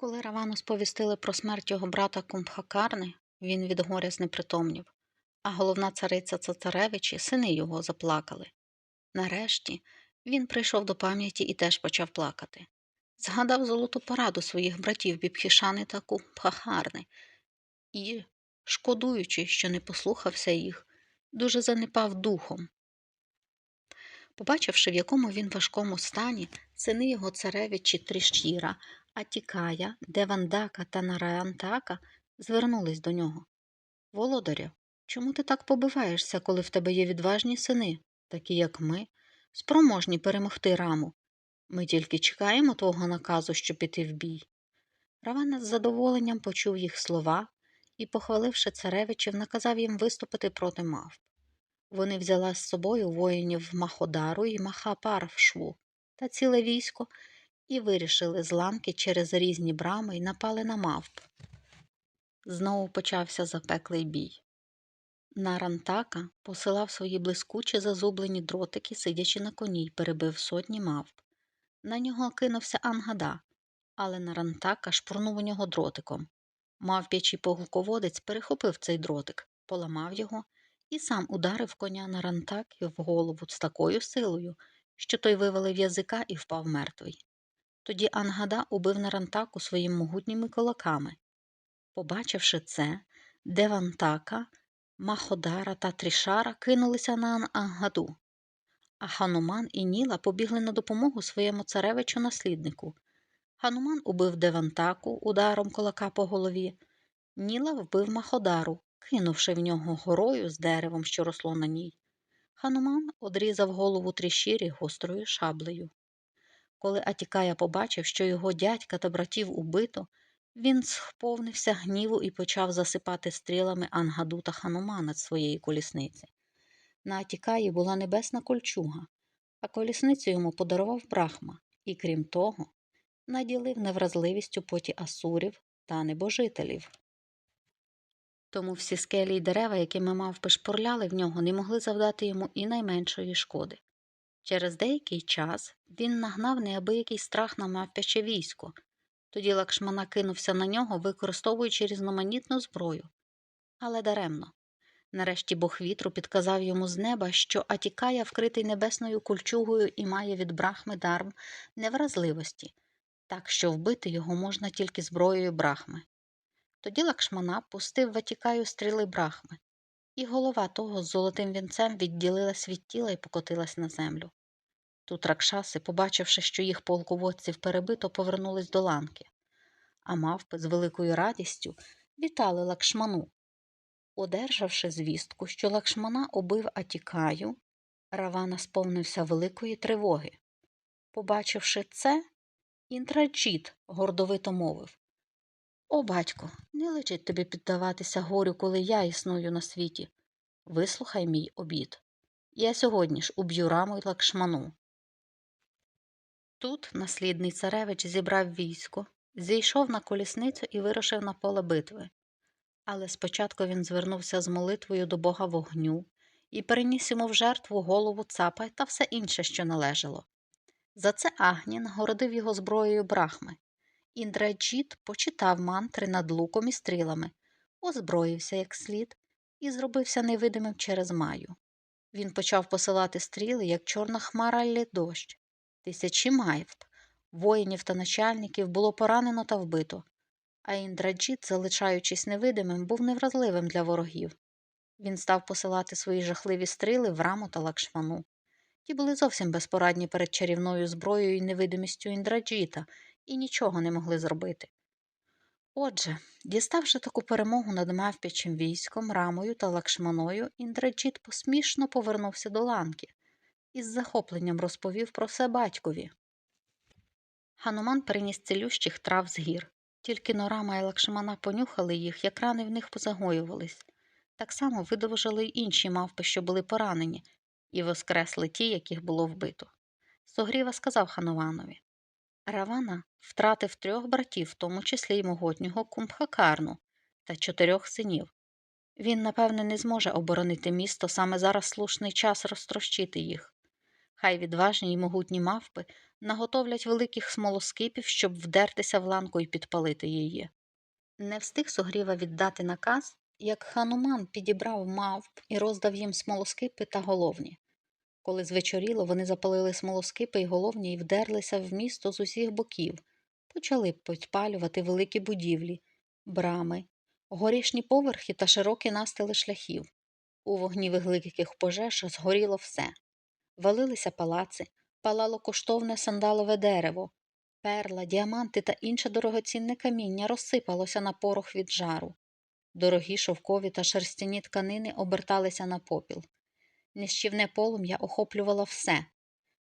Коли Равану сповістили про смерть його брата Кумбхакарни, він від горя знепритомнів, а головна цариця цацаревичі, сини його, заплакали. Нарешті він прийшов до пам'яті і теж почав плакати. Згадав золоту пораду своїх братів Бібхішани та Кумбхакарни і, шкодуючи, що не послухався їх, дуже занепав духом. Побачивши, в якому він важкому стані, сини його царевичі Тріщіра, Атікая, Девандака та Нараянтака звернулись до нього. Володарю, чому ти так побиваєшся, коли в тебе є відважні сини, такі як ми, спроможні перемогти раму? Ми тільки чекаємо твого наказу, щоб піти в бій. Равана з задоволенням почув їх слова і, похваливши царевичів, наказав їм виступити проти мавп. Вони взяли з собою воїнів Маходару і Махапарвшву та ціле військо і вирішили з ланки через різні брами і напали на мавп. Знову почався запеклий бій. Нарантака посилав свої блискучі зазублені дротики, сидячи на коні, й перебив сотні мавп. На нього кинувся Ангада, але Нарантака шпурнув у нього дротиком. Мавп'ячий полководець перехопив цей дротик, поламав його і сам ударив коня на рантаки в голову з такою силою, що той вивалив язика і впав мертвий. Тоді Ангада убив Нарантаку своїми могутніми кулаками. Побачивши це, Девантака, Маходара та Трішара кинулися на Ангаду, а Хануман і Ніла побігли на допомогу своєму царевичу насліднику. Хануман убив Девантаку ударом кулака по голові, Ніла вбив Маходару, кинувши в нього горою з деревом, що росло на ній. Хануман одрізав голову тріщирі гострою шаблею. Коли Атікая побачив, що його дядька та братів убито, він сповнився гніву і почав засипати стрілами Ангаду та Ханумана з своєї колісниці. На Атікаї була небесна кольчуга, а колісницю йому подарував Брахма і, крім того, наділив невразливістю поті асурів та небожителів. Тому всі скелі й дерева, якими мавпи шпурляли в нього, не могли завдати йому і найменшої шкоди. Через деякий час він нагнав неабиякий страх на мавпяче військо. Тоді Лакшмана кинувся на нього, використовуючи різноманітну зброю. Але даремно. Нарешті бог вітру підказав йому з неба, що Атікая вкритий небесною кульчугою і має від брахми дарм невразливості, так що вбити його можна тільки зброєю брахми. Тоді Лакшмана пустив Ватікаю стріли брахми, і голова того з золотим вінцем відділилась від тіла і покотилась на землю. Тут ракшаси, побачивши, що їх полководців перебито, повернулись до ланки, а мавпи з великою радістю вітали Лакшману. Одержавши звістку, що Лакшмана убив Атікаю, Равана сповнився великої тривоги. Побачивши це, Інтраджіт гордовито мовив О, батько, не личить тобі піддаватися горю, коли я існую на світі. Вислухай мій обід. Я сьогодні ж уб'ю раму й лакшману. Тут наслідний царевич зібрав військо, зійшов на колісницю і вирушив на поле битви. Але спочатку він звернувся з молитвою до бога вогню і переніс йому в жертву голову цапа та все інше, що належало. За це Агні нагородив його зброєю брахми. Індраджіт почитав мантри над луком і стрілами, озброївся як слід і зробився невидимим через маю. Він почав посилати стріли, як чорна хмара лє дощ. Тисячі майвт, воїнів та начальників було поранено та вбито, а Індраджіт, залишаючись невидимим, був невразливим для ворогів. Він став посилати свої жахливі стріли в раму та лакшману. Ті були зовсім безпорадні перед чарівною зброєю і невидимістю Індраджіта і нічого не могли зробити. Отже, діставши таку перемогу над мавпячим військом, рамою та лакшманою, Індраджіт посмішно повернувся до ланки і з захопленням розповів про все батькові. Хануман приніс цілющих трав з гір. Тільки Норама і Лакшмана понюхали їх, як рани в них позагоювались. Так само видовжили й інші мавпи, що були поранені, і воскресли ті, яких було вбито. Согріва сказав Хануванові Равана втратив трьох братів, в тому числі й могутнього Кумбхакарну та чотирьох синів. Він, напевне, не зможе оборонити місто саме зараз слушний час розтрощити їх. Хай відважні й могутні мавпи наготовлять великих смолоскипів, щоб вдертися в ланку і підпалити її. Не встиг Сугріва віддати наказ, як хануман підібрав мавп і роздав їм смолоскипи та головні. Коли звечоріло, вони запалили смолоскипи й головні і вдерлися в місто з усіх боків, почали підпалювати великі будівлі, брами, горішні поверхи та широкі настили шляхів. У вогні великих пожеж згоріло все. Валилися палаци, палало коштовне сандалове дерево, перла, діаманти та інше дорогоцінне каміння розсипалося на порох від жару. Дорогі шовкові та шерстяні тканини оберталися на попіл. Нищівне полум'я охоплювало все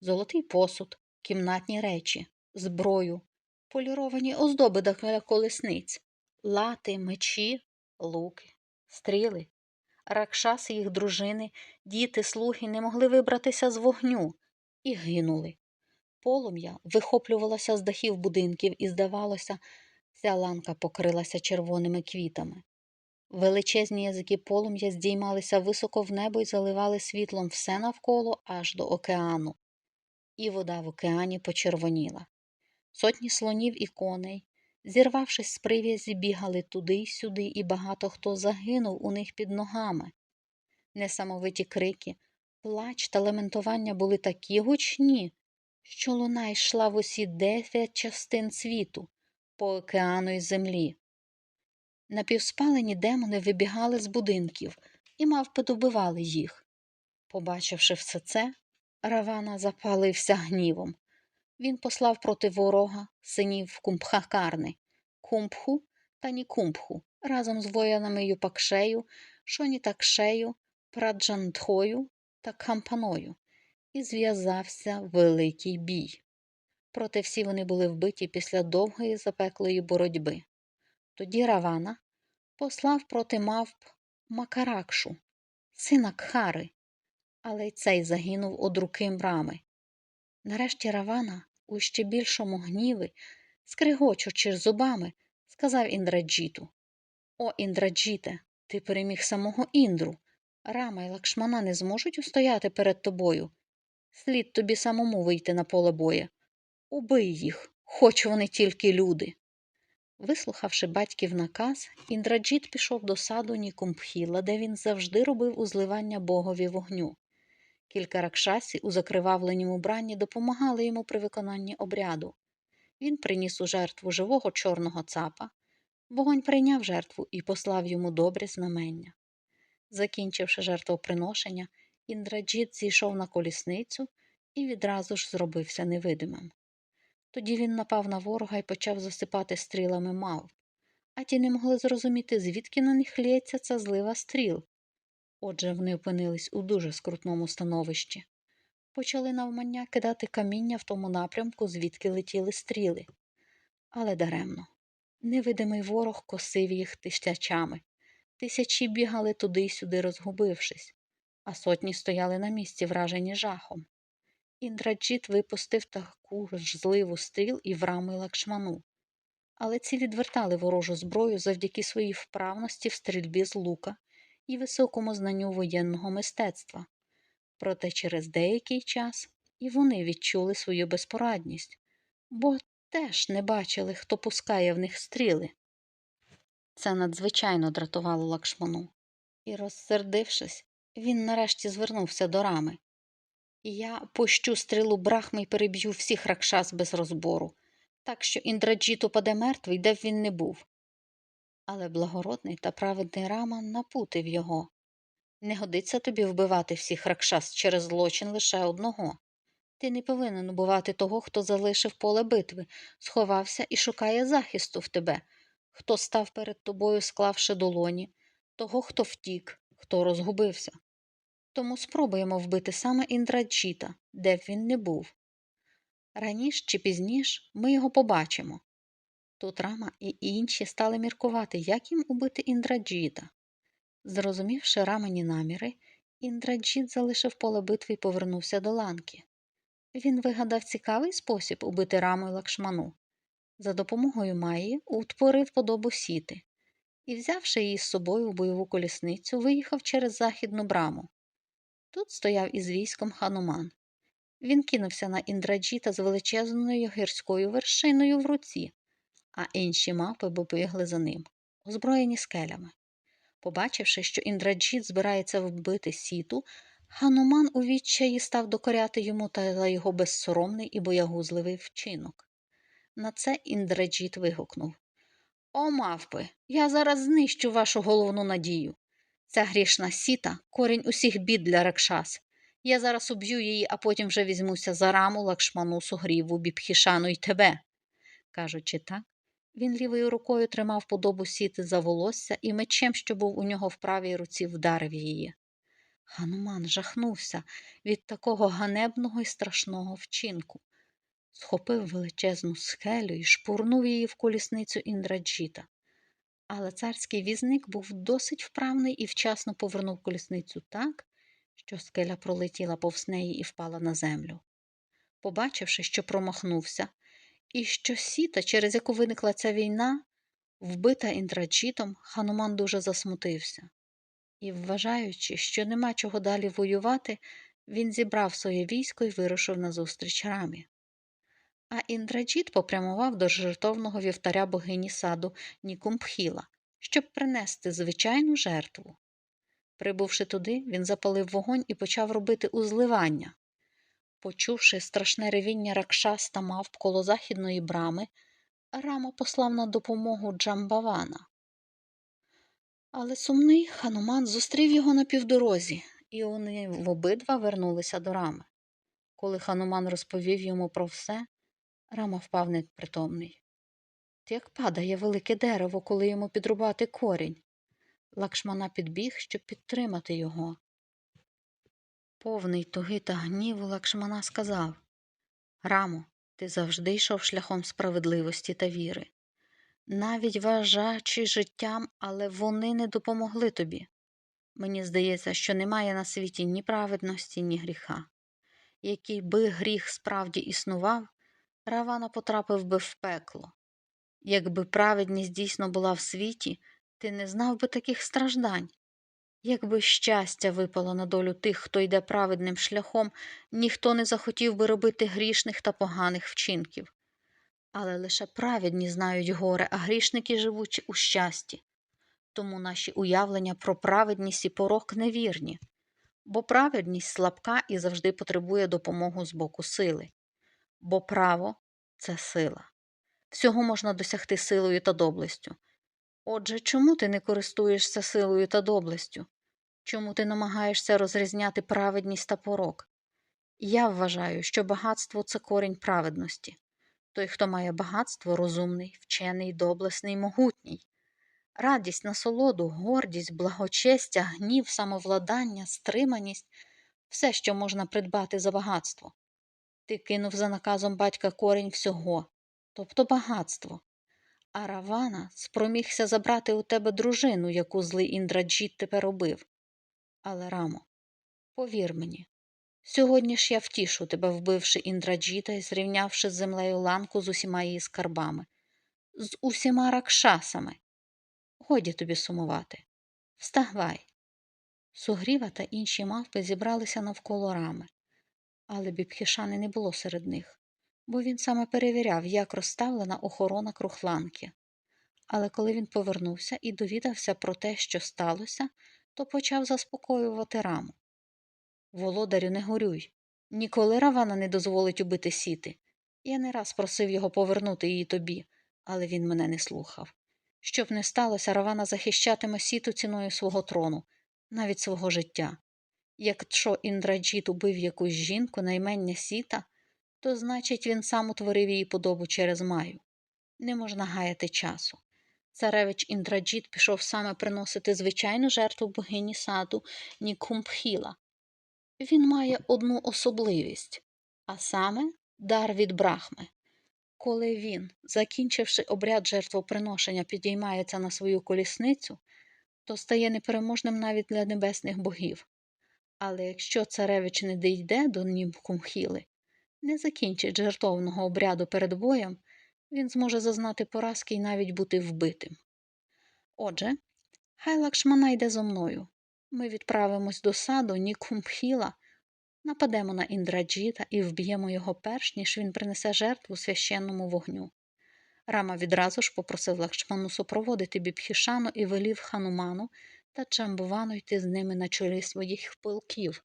золотий посуд, кімнатні речі, зброю, поліровані оздоби для колесниць, лати, мечі, луки, стріли. Ракшас їх дружини, діти, слуги не могли вибратися з вогню і гинули. Полум'я вихоплювалося з дахів будинків і, здавалося, вся ланка покрилася червоними квітами. Величезні язики полум'я здіймалися високо в небо і заливали світлом все навколо аж до океану. І вода в океані почервоніла. Сотні слонів і коней, зірвавшись з прив'язі, бігали туди й сюди, і багато хто загинув у них під ногами. Несамовиті крики, плач та лементування були такі гучні, що луна йшла в усі дев'ять частин світу, по океану й землі. Напівспалені демони вибігали з будинків і мавпи добивали їх. Побачивши все це, Равана запалився гнівом. Він послав проти ворога синів Кумбхакарни, Кумбху та Нікумбху разом з воїнами Юпакшею, Шонітакшею, Праджантхою та Кампаною, і зв'язався великий бій. Проте всі вони були вбиті після довгої запеклої боротьби. Тоді Равана послав проти мавп Макаракшу, сина Кхари, але й цей загинув од руки мрами. Нарешті Равана, у ще більшому гніві, скригочучи зубами, сказав Індраджіту О, Індраджіте, ти переміг самого Індру. Рама й лакшмана не зможуть устояти перед тобою. Слід тобі самому вийти на поле боя. Убий їх, хоч вони тільки люди. Вислухавши батьків наказ, Індраджіт пішов до саду Нікумбхіла, де він завжди робив узливання богові вогню. Кілька ракшасів у закривавленім убранні допомагали йому при виконанні обряду. Він приніс у жертву живого чорного цапа, вогонь прийняв жертву і послав йому добрі знамення. Закінчивши жертвоприношення, Індраджіт зійшов на колісницю і відразу ж зробився невидимим. Тоді він напав на ворога і почав засипати стрілами мавп, а ті не могли зрозуміти, звідки на них лється ця злива стріл. Отже, вони опинились у дуже скрутному становищі. Почали навмання кидати каміння в тому напрямку, звідки летіли стріли. Але даремно. Невидимий ворог косив їх тисячами. Тисячі бігали туди й сюди, розгубившись, а сотні стояли на місці, вражені жахом. Індраджіт випустив таку ж стріл і в рами лакшману. Але ці відвертали ворожу зброю завдяки своїй вправності в стрільбі з лука і високому знанню воєнного мистецтва. Проте через деякий час і вони відчули свою безпорадність, бо теж не бачили, хто пускає в них стріли. Це надзвичайно дратувало лакшману, і, розсердившись, він нарешті звернувся до рами. Я пущу стрілу брахми і переб'ю всіх ракшас без розбору, так що Індраджіт упаде мертвий, де б він не був. Але благородний та праведний Раман напутив його. Не годиться тобі вбивати всіх ракшас через злочин лише одного. Ти не повинен убивати того, хто залишив поле битви, сховався і шукає захисту в тебе, хто став перед тобою, склавши долоні, того, хто втік, хто розгубився. Тому спробуємо вбити саме Індраджіта, де б він не був. Раніше чи пізніше ми його побачимо. Тут Рама і інші стали міркувати, як їм убити Індраджіта. Зрозумівши рамані наміри, Індраджіт залишив поле битви і повернувся до ланки. Він вигадав цікавий спосіб убити раму і лакшману. За допомогою Маї утворив подобу сіти і, взявши її з собою у бойову колісницю, виїхав через західну браму. Тут стояв із військом хануман. Він кинувся на Індраджіта з величезною гірською вершиною в руці, а інші мавпи побігли за ним, озброєні скелями. Побачивши, що Індраджіт збирається вбити сіту, Хануман у відчаї став докоряти йому та його безсоромний і боягузливий вчинок. На це Індраджіт вигукнув О, мавпи, я зараз знищу вашу головну надію. Ця грішна сіта корінь усіх бід для Ракшас. Я зараз уб'ю її, а потім вже візьмуся за раму, лакшману, сугріву, бібхішану й тебе. Кажучи так, він лівою рукою тримав подобу сіти за волосся і мечем, що був у нього в правій руці, вдарив її. Хануман жахнувся від такого ганебного і страшного вчинку, схопив величезну скелю і шпурнув її в колісницю Індраджіта. Але царський візник був досить вправний і вчасно повернув колісницю так, що скеля пролетіла повз неї і впала на землю. Побачивши, що промахнувся, і що сіта, через яку виникла ця війна, вбита Індраджітом, Хануман дуже засмутився. І, вважаючи, що нема чого далі воювати, він зібрав своє військо і вирушив назустріч рамі. А Індраджіт попрямував до жертовного вівтаря богині саду Нікумпхіла, щоб принести звичайну жертву. Прибувши туди, він запалив вогонь і почав робити узливання. Почувши страшне ревіння ракшас та мавп коло західної брами, Рама послав на допомогу Джамбавана. Але сумний хануман зустрів його на півдорозі, і вони в обидва вернулися до рами. Коли хануман розповів йому про все, Рама впав непритомний. Як падає велике дерево, коли йому підрубати корінь. Лакшмана підбіг, щоб підтримати його. Повний туги та гніву Лакшмана сказав Рамо, ти завжди йшов шляхом справедливості та віри, навіть вважаючи життям, але вони не допомогли тобі. Мені здається, що немає на світі ні праведності, ні гріха. Який би гріх справді існував, Равана потрапив би в пекло. Якби праведність дійсно була в світі, ти не знав би таких страждань. Якби щастя випало на долю тих, хто йде праведним шляхом, ніхто не захотів би робити грішних та поганих вчинків. Але лише праведні знають горе, а грішники живуть у щасті. Тому наші уявлення про праведність і порок невірні, бо праведність слабка і завжди потребує допомогу з боку сили, бо право це сила. Всього можна досягти силою та доблестю. Отже, чому ти не користуєшся силою та доблестю? Чому ти намагаєшся розрізняти праведність та порок? Я вважаю, що багатство це корінь праведності. Той, хто має багатство, розумний, вчений, доблесний, могутній. Радість, насолоду, гордість, благочестя, гнів, самовладання, стриманість все, що можна придбати за багатство. Ти кинув за наказом батька корінь всього, тобто багатство. А Равана спромігся забрати у тебе дружину, яку злий Індраджіт тепер робив. Але, Рамо, повір мені, сьогодні ж я втішу тебе, вбивши Індраджіта і зрівнявши з землею ланку з усіма її скарбами, з усіма ракшасами. Годі тобі сумувати. Вставай. Сугріва та інші мавпи зібралися навколо рами, але бібхішани не було серед них, бо він саме перевіряв, як розставлена охорона крухланки. Але коли він повернувся і довідався про те, що сталося, то почав заспокоювати раму. Володарю, не горюй. Ніколи Равана не дозволить убити сіти. Я не раз просив його повернути її тобі, але він мене не слухав. Щоб не сталося, Равана захищатиме сіту ціною свого трону, навіть свого життя. Якщо Індраджіт убив якусь жінку наймення сіта, то значить він сам утворив її подобу через маю. Не можна гаяти часу. Царевич Індраджіт пішов саме приносити звичайну жертву богині саду Нікумпхіла. Він має одну особливість, а саме дар від брахми. Коли він, закінчивши обряд жертвоприношення, підіймається на свою колісницю, то стає непереможним навіть для небесних богів. Але якщо царевич не дійде до Нікумхіли, не закінчить жертовного обряду перед боєм, він зможе зазнати поразки і навіть бути вбитим. Отже, хай Лакшмана йде зо мною. Ми відправимось до саду Нікумпхіла Нападемо на Індраджіта і вб'ємо його перш, ніж він принесе жертву священному вогню. Рама відразу ж попросив Лакшману супроводити Бібхішану і велів Хануману та Джамбувану йти з ними на чолі своїх полків.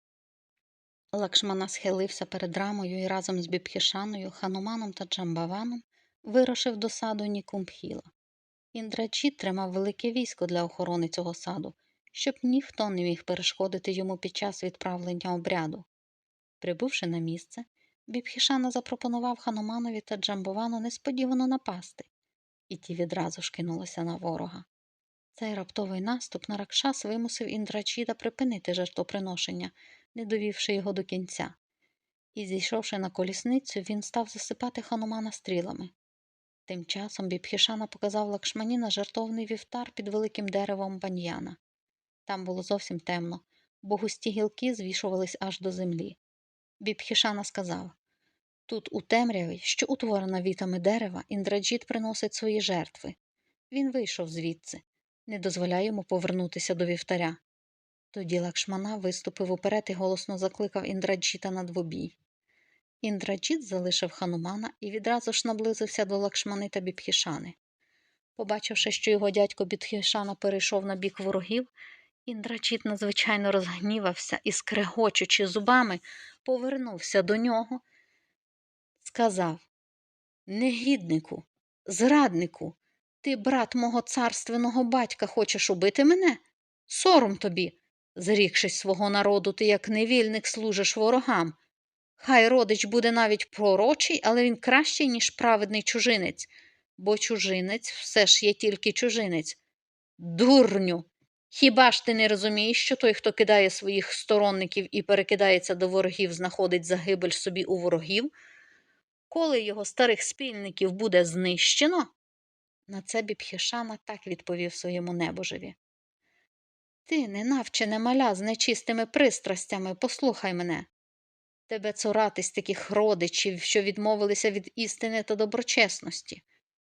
Лакшмана схилився перед рамою і разом з Бібхішаною, Хануманом та Джамбаваном вирушив до саду Нікумбхіла. Індраджіт тримав велике військо для охорони цього саду, щоб ніхто не міг перешкодити йому під час відправлення обряду. Прибувши на місце, Бібхішана запропонував Хануманові та Джамбувану несподівано напасти, і ті відразу ж кинулися на ворога. Цей раптовий наступ на Ракшас вимусив Індраджіда припинити жертвоприношення, не довівши його до кінця. І, зійшовши на колісницю, він став засипати ханумана стрілами. Тим часом Бібхішана показав Лакшмані на жертовний вівтар під великим деревом баньяна. Там було зовсім темно, бо густі гілки звішувались аж до землі. Бібхішана сказав Тут, у темряві, що утворена вітами дерева, Індраджіт приносить свої жертви. Він вийшов звідси, не дозволяє йому повернутися до вівтаря. Тоді Лакшмана виступив уперед і голосно закликав Індраджіта на двобій. Індраджіт залишив ханумана і відразу ж наблизився до Лакшмани та Бібхішани. Побачивши, що його дядько Бібхішана перейшов на бік ворогів, Індраджіт надзвичайно розгнівався і, скрегочучи зубами, повернувся до нього, сказав Негіднику, зраднику, ти, брат мого царственного батька, хочеш убити мене? Сором тобі. Зрікшись свого народу, ти як невільник служиш ворогам. Хай родич буде навіть пророчий, але він кращий, ніж праведний чужинець, бо чужинець все ж є тільки чужинець. Дурню! Хіба ж ти не розумієш, що той, хто кидає своїх сторонників і перекидається до ворогів, знаходить загибель собі у ворогів? Коли його старих спільників буде знищено? На це Бібхішана так відповів своєму небожеві. Ти, ненавчене маля з нечистими пристрастями, послухай мене. Тебе цуратись таких родичів, що відмовилися від істини та доброчесності,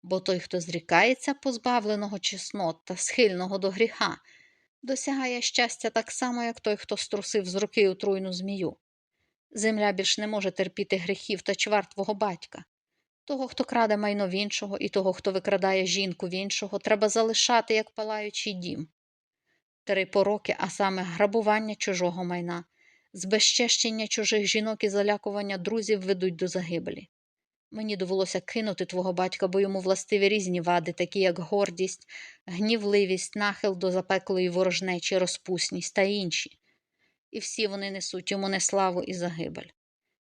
бо той, хто зрікається позбавленого чеснот та схильного до гріха, досягає щастя так само, як той, хто струсив з руки отруйну змію. Земля більш не може терпіти гріхів та чвар твого батька. Того, хто краде майно в іншого, і того, хто викрадає жінку в іншого, треба залишати, як палаючий дім. Три пороки, а саме грабування чужого майна, збезчещення чужих жінок і залякування друзів ведуть до загибелі. Мені довелося кинути твого батька, бо йому властиві різні вади, такі як гордість, гнівливість, нахил до запеклої ворожнечі, розпусність та інші. І всі вони несуть йому неславу і загибель.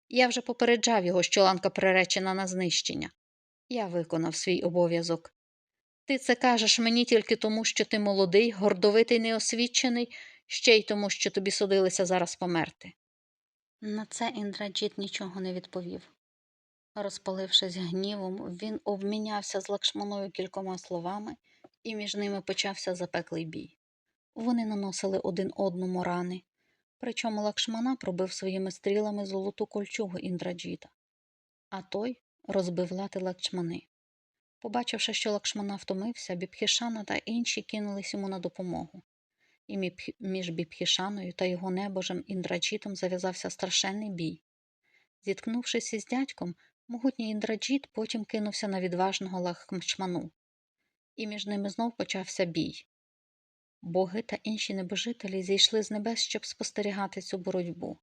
Я вже попереджав його, що ланка приречена на знищення. Я виконав свій обов'язок. Ти це кажеш мені тільки тому, що ти молодий, гордовитий, неосвічений, ще й тому, що тобі судилися зараз померти. На це Індраджіт нічого не відповів. Розпалившись гнівом, він обмінявся з Лакшманою кількома словами, і між ними почався запеклий бій. Вони наносили один одному рани, причому Лакшмана пробив своїми стрілами золоту кольчугу Індраджіта, а той розбив лати Лакшмани. Побачивши, що Лакшмана втомився, Бібхішана та інші кинулись йому на допомогу. І між Бібхішаною та його небожем Індраджітом зав'язався страшенний бій. Зіткнувшись із дядьком, могутній Індраджіт потім кинувся на відважного Лахмчману, і між ними знов почався бій. Боги та інші небожителі зійшли з небес, щоб спостерігати цю боротьбу.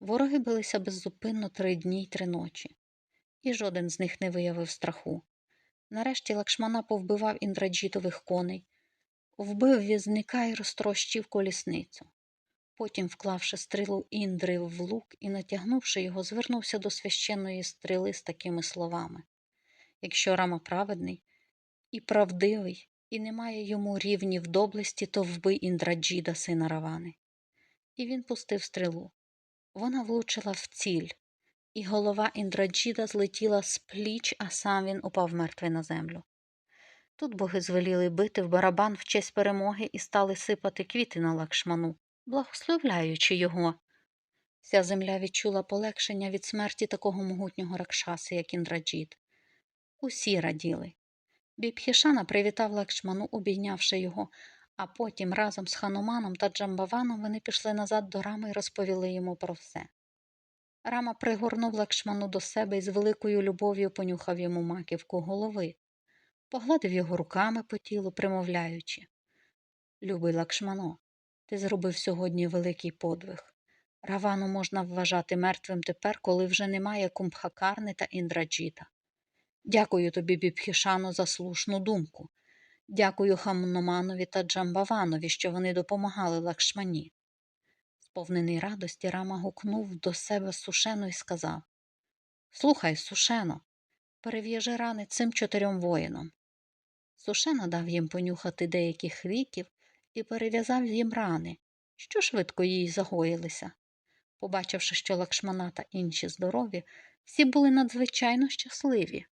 Вороги билися беззупинно три дні й три ночі, і жоден з них не виявив страху. Нарешті Лакшмана повбивав індраджітових коней, вбив в'язника і розтрощив колісницю. Потім, вклавши стрілу індри в лук і натягнувши його, звернувся до священної стріли з такими словами Якщо рама праведний і правдивий, і немає йому рівні в доблесті, то вбий Індраджіда, сина Равани. І він пустив стрілу. Вона влучила в ціль, і голова Індраджіда злетіла з пліч, а сам він упав мертвий на землю. Тут боги звеліли бити в барабан в честь перемоги і стали сипати квіти на лакшману, благословляючи його. Вся земля відчула полегшення від смерті такого могутнього ракшаси, як Індраджід. Усі раділи. Бібхішана привітав Лакшману, обійнявши його, а потім разом з Хануманом та Джамбаваном вони пішли назад до рами і розповіли йому про все. Рама пригорнув Лакшману до себе і з великою любов'ю понюхав йому маківку голови, погладив його руками по тілу, примовляючи. Любий Лакшмано, ти зробив сьогодні великий подвиг. Равану можна вважати мертвим тепер, коли вже немає Кумбхакарни та Індраджіта. Дякую тобі, Бібхішану, за слушну думку. Дякую Хамноманові та Джамбаванові, що вони допомагали Лакшмані. Сповнений радості Рама гукнув до себе Сушену і сказав Слухай, Сушено, перев'яжи рани цим чотирьом воїнам. Сушена дав їм понюхати деяких ліків і перев'язав їм рани, що швидко їй загоїлися. Побачивши, що Лакшмана та інші здорові, всі були надзвичайно щасливі.